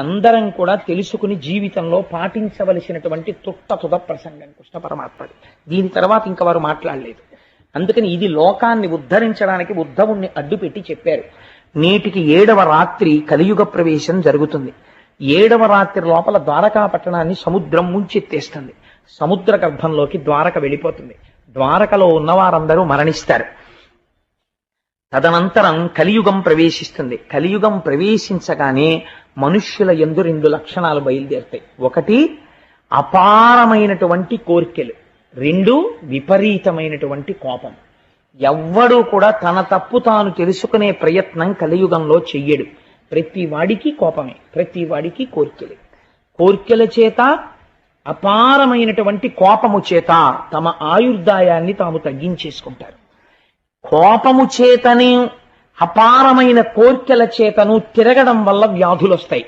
అందరం కూడా తెలుసుకుని జీవితంలో పాటించవలసినటువంటి తుట్ట తుద ప్రసంగం కృష్ణ పరమాత్మడు దీని తర్వాత ఇంకా వారు మాట్లాడలేదు. అందుకని ఇది లోకాన్ని ఉద్ధరించడానికి ఉద్ధవుణ్ణి అడ్డుపెట్టి చెప్పారు. నేటికి ఏడవ రాత్రి కలియుగ ప్రవేశం జరుగుతుంది. ఏడవ రాత్రి లోపల ద్వారకా పట్టణాన్ని సముద్రం ముంచెత్తేస్తుంది. సముద్ర గర్భంలోకి ద్వారక వెళ్ళిపోతుంది. ద్వారకలో ఉన్నవారందరూ మరణిస్తారు. తదనంతరం కలియుగం ప్రవేశిస్తుంది. కలియుగం ప్రవేశించగానే మనుష్యుల ఎందు రెండు లక్షణాలు బయలుదేరుతాయి. ఒకటి అపారమైనటువంటి కోరికలు. రెండు విపరీతమైనటువంటి కోపం. ఎవ్వడూ కూడా తన తప్పు తాను తెలుసుకునే ప్రయత్నం కలియుగంలో చెయ్యడు. ప్రతి వాడికి కోపమే ప్రతి వాడికి కోరికలే. కోరికల చేత అపారమైనటువంటి కోపము చేత తమ ఆయుర్దాయాన్ని తాము తగ్గించేసుకుంటారు. కోపము చేతనే అపారమైన కోర్కెల చేతను తిరగడం వల్ల వ్యాధులు వస్తాయి